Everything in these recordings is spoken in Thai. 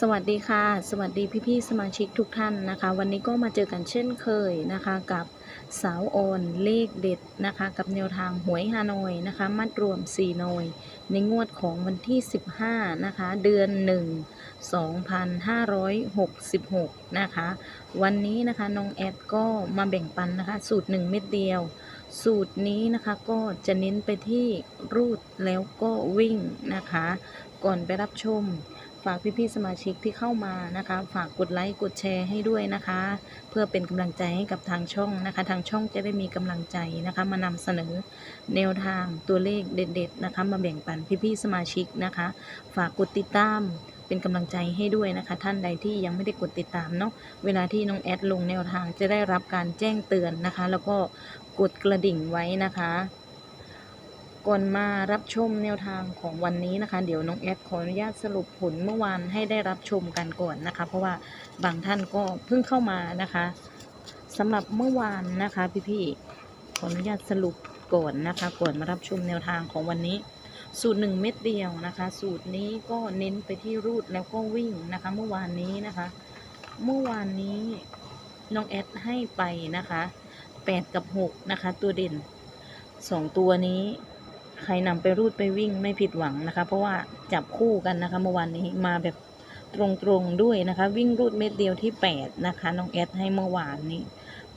สวัสดีค่ะ สวัสดีพี่ๆสมาชิกทุกท่านนะคะ วันนี้ก็มาเจอกันเช่นเคยนะคะ กับสาวโอนเลขเด็ดนะคะ กับแนวทางหวยฮานอยนะคะ มัดรวม4หน่วย ในงวดของวันที่ 15 นะคะ เดือน 1 2566 นะคะ วันนี้นะคะน้องแอดก็มาแบ่งปันนะคะ สูตร 1 เม็ดเดียว สูตรนี้นะคะก็จะเน้นไปที่รูดแล้วก็วิ่งนะคะ ก่อนไปรับชม ฝากพี่ๆสมาชิกที่เข้ามานะคะ ฝากกดไลค์กดแชร์ให้ด้วยนะคะ เพื่อเป็นกำลังใจให้กับทางช่องนะคะ ทางช่องจะได้มีกำลังใจนะคะ มานำเสนอแนวทางตัวเลขเด็ด ๆ นะคะ มาแบ่งปันพี่ๆสมาชิกนะคะ ฝากกดติดตามเป็นกำลังใจให้ด้วยนะคะ ท่านใดที่ยังไม่ได้กดติดตามเนาะเวลาที่น้องแอดลงแนวทางจะได้รับการแจ้งเตือนนะคะ แล้วก็กดกระดิ่งไว้นะคะ ก่อนมารับชมแนวทางของวันนี้นะคะ เดี๋ยวน้องแอดขออนุญาตสรุปผลเมื่อวานให้ได้รับชมกันก่อนนะคะ เพราะว่าบางท่านก็เพิ่งเข้ามานะคะสำหรับเมื่อวานนะคะ พี่ๆขออนุญาตสรุปก่อนนะคะก่อนมารับชมแนวทางของวันนี้ สูตรหนึ่งเม็ดเดียวนะคะ สูตรนี้ก็เน้นไปที่รูดแล้วก็วิ่งนะคะ เมื่อวานนี้นะคะ เมื่อวานนี้น้องแอดให้ไปนะคะแปดกับหกนะคะ ตัวเด่นสองตัวนี้ ใครนำไปรูดไปวิ่งไม่ผิดหวังนะคะ เพราะว่าจับคู่กันนะคะเมื่อวานนี้มาแบบตรงๆด้วยนะคะ วิ่งรูดเม็ดเดียวที่ 8 นะคะ น้องแอดให้เมื่อวานนี้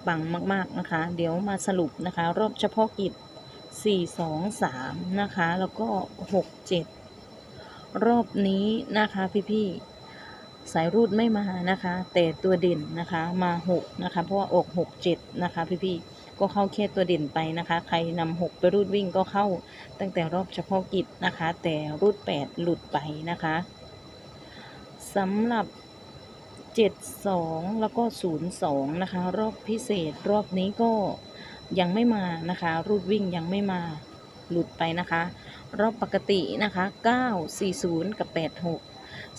ปังมากๆนะคะ เดี๋ยวมาสรุปนะคะ รอบเฉพาะกิจ 4 2 3 นะคะ แล้วก็ 6 7 รอบนี้นะคะพี่ๆสายรูดไม่มานะคะ แต่ตัวเด่นนะคะมา 6 นะคะ เพราะว่าออก6 7 นะคะพี่ๆ ก็เข้าแค่ตัวเด่นไปนะคะ ใครนำหกไปรูดวิ่งก็เข้าตั้งแต่รอบเฉพาะกิจนะคะ แต่รูดแปดหลุดไปนะคะสำหรับเจ็ดสองแล้วก็ศูนย์สองนะคะ รอบพิเศษรอบนี้ก็ยังไม่มานะคะ รูดวิ่งยังไม่มาหลุดไปนะคะ รอบปกตินะคะเก้าสี่ศูนย์กับแปดหก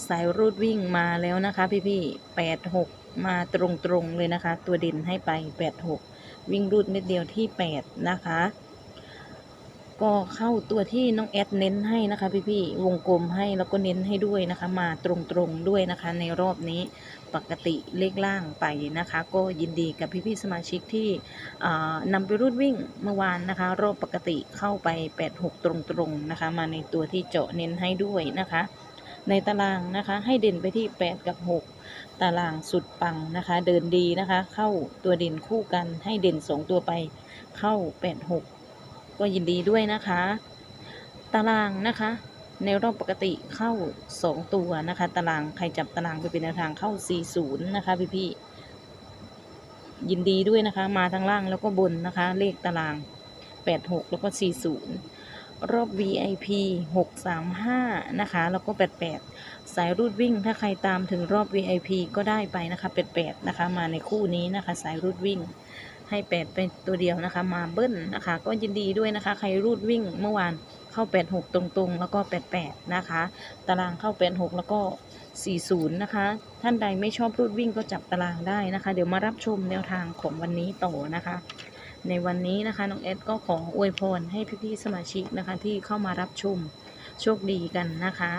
สายรูดวิ่งมาแล้วนะคะ พี่ๆแปดหกมาตรงๆเลยนะคะ ตัวเด่นให้ไปแปดหก วิ่งรูดเม็ดเดียวที่ 8 นะคะ ก็เข้าตัวที่น้องแอดเน้นให้นะคะพี่ๆวงกลมให้แล้วก็เน้นให้ด้วยนะคะ มาตรงๆด้วยนะคะ ในรอบนี้ปกติเลขล่างไปนะคะ ก็ยินดีกับพี่ๆสมาชิกที่นำไปรูดวิ่งเมื่อวานนะคะ รอบปกติเข้าไป 86 ตรงๆนะคะ มาในตัวที่เจาะเน้นให้ด้วยนะคะ ในตารางนะคะ ให้เด่นไปที่ 8 กับ 6 ตารางสุดปังนะคะ เดินดีนะคะ เข้าตัวเด่นคู่กันให้เด่นสองตัวไปเข้า 8 6 ก็ยินดีด้วยนะคะ ตารางนะคะ ในรอบปกติเข้า 2 ตัวนะคะ ตารางใครจับตารางไปเป็นแนวทางเข้า 40 นะคะพี่พี่ยินดีด้วยนะคะ มาทั้งล่างแล้วก็บนนะคะ เลขตาราง 86 แล้วก็ 40 รอบ VIP 635 นะคะ แล้วก็ 88 สายรูดวิ่ง ถ้าใครตามถึงรอบ VIP ก็ได้ไปนะคะ 88 นะคะ มาในคู่นี้นะคะ สายรูดวิ่ง ให้ 8 เป็นตัวเดียวนะคะ มาเบิ้ลนะคะ ก็ยินดีด้วยนะคะ ใครรูดวิ่งเมื่อวานเข้า 86 ตรงๆ แล้วก็ 88 นะคะ ตารางเข้า 86 แล้วก็ 40 นะคะ ท่านใดไม่ชอบรูดวิ่งก็จับตารางได้นะคะ เดี๋ยวมารับชมแนวทางของวันนี้ต่อนะคะ ในวันนี้นะคะน้องเอสก็ขออวยพรให้พี่ๆสมาชิกนะคะที่เข้ามารับชมโชคดีกันนะคะ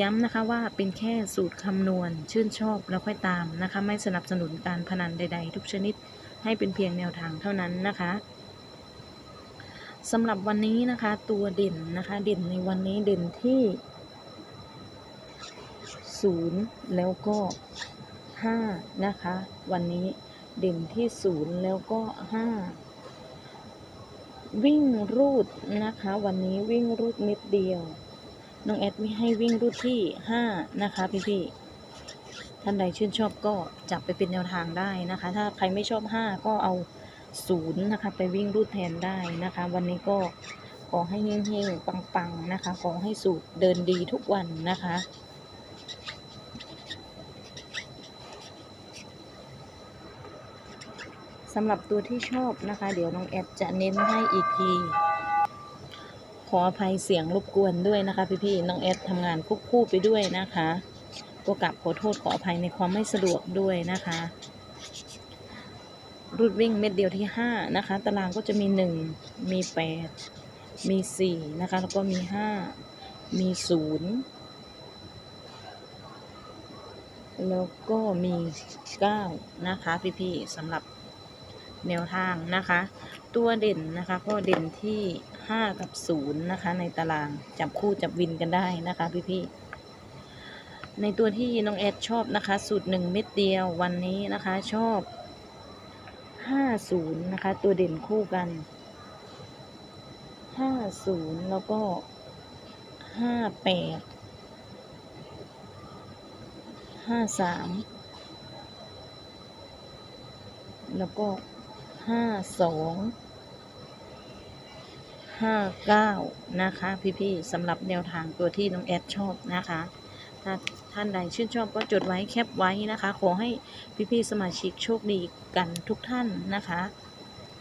ย้ำนะคะว่าเป็นแค่สูตรคำนวณชื่นชอบแล้วค่อยตามนะคะ ไม่สนับสนุนการพนันใด ๆ ทุกชนิดให้เป็นเพียงแนวทางเท่านั้นนะคะสำหรับวันนี้นะคะตัวเด่นนะคะ เด่นในวันนี้เด่นที่ศูนย์แล้วก็ห้านะคะ วันนี้ เด่นที่ศูนย์แล้วก็ห้าวิ่งรูดนะคะ วันนี้วิ่งรูดเม็ดเดียวน้องแอดมีให้วิ่งรูดที่ห้านะคะพี่ๆท่านใดชื่นชอบก็จับไปเป็นแนวทางได้นะคะ ถ้าใครไม่ชอบห้าก็เอาศูนย์นะคะไปวิ่งรูดแทนได้นะคะ วันนี้ก็ขอให้เฮงๆปังๆนะคะ ขอให้สูตรเดินดีทุกวันนะคะ สำหรับตัวที่ชอบนะคะ เดี๋ยวน้องแอดจะเน้นให้อีกที ขออภัยเสียงรบกวนด้วยนะคะ พี่ๆน้องแอดทำงานควบคู่ไปด้วยนะคะก็กลับขอโทษขออภัยในความไม่สะดวกด้วยนะคะ รูดวิ่งเม็ดเดียวที่ห้านะคะ ตารางก็จะมีหนึ่งมีแปดมีสี่นะคะ แล้วก็มีห้ามีศูนย์แล้วก็มี 9 นะคะ พี่ๆสำหรับ แนวทางนะคะ ตัวเด่นนะคะก็เด่นที่ 5 กับ 0 นะคะ ในตารางจับคู่จับวินกันได้นะคะพี่ๆ ในตัวที่น้องแอดชอบนะคะ สูตร 1 เม็ดเดียววันนี้นะคะชอบ 50 นะคะ ตัวเด่นคู่กัน 50 แล้วก็ 58ห้าสามแล้วก็ ห้าสองห้าเก้านะคะ พี่ๆสำหรับแนวทางตัวที่น้องแอดชอบนะคะถ้าท่านใดชื่นชอบก็จดไว้แคปไว้นะคะ ขอให้พี่ๆสมาชิกโชคดีกันทุกท่านนะคะ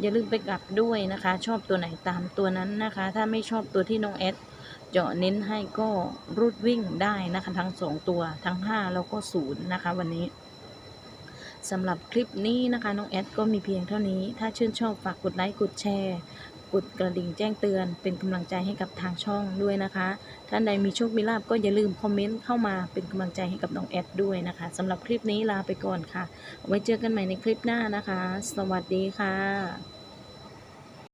อย่าลืมไปกลับด้วยนะคะ ชอบตัวไหนตามตัวนั้นนะคะ ถ้าไม่ชอบตัวที่น้องแอดเจาะเน้นให้ก็รูดวิ่งได้นะคะ ทั้งสองตัวทั้ง 5 แล้วก็ 0 นะคะ วันนี้ สำหรับคลิปนี้นะคะ น้องแอดก็มีเพียงเท่านี้ ถ้าชื่นชอบฝากกดไลค์กดแชร์ กดกระดิ่งแจ้งเตือน เป็นกำลังใจให้กับทางช่องด้วยนะคะ ท่านใดมีโชคมีลาบก็อย่าลืมคอมเมนต์เข้ามาเป็นกำลังใจให้กับน้องแอดด้วยนะคะสำหรับคลิปนี้ลาไปก่อนค่ะ ไว้เจอกันใหม่ในคลิปหน้านะคะ สวัสดีค่ะ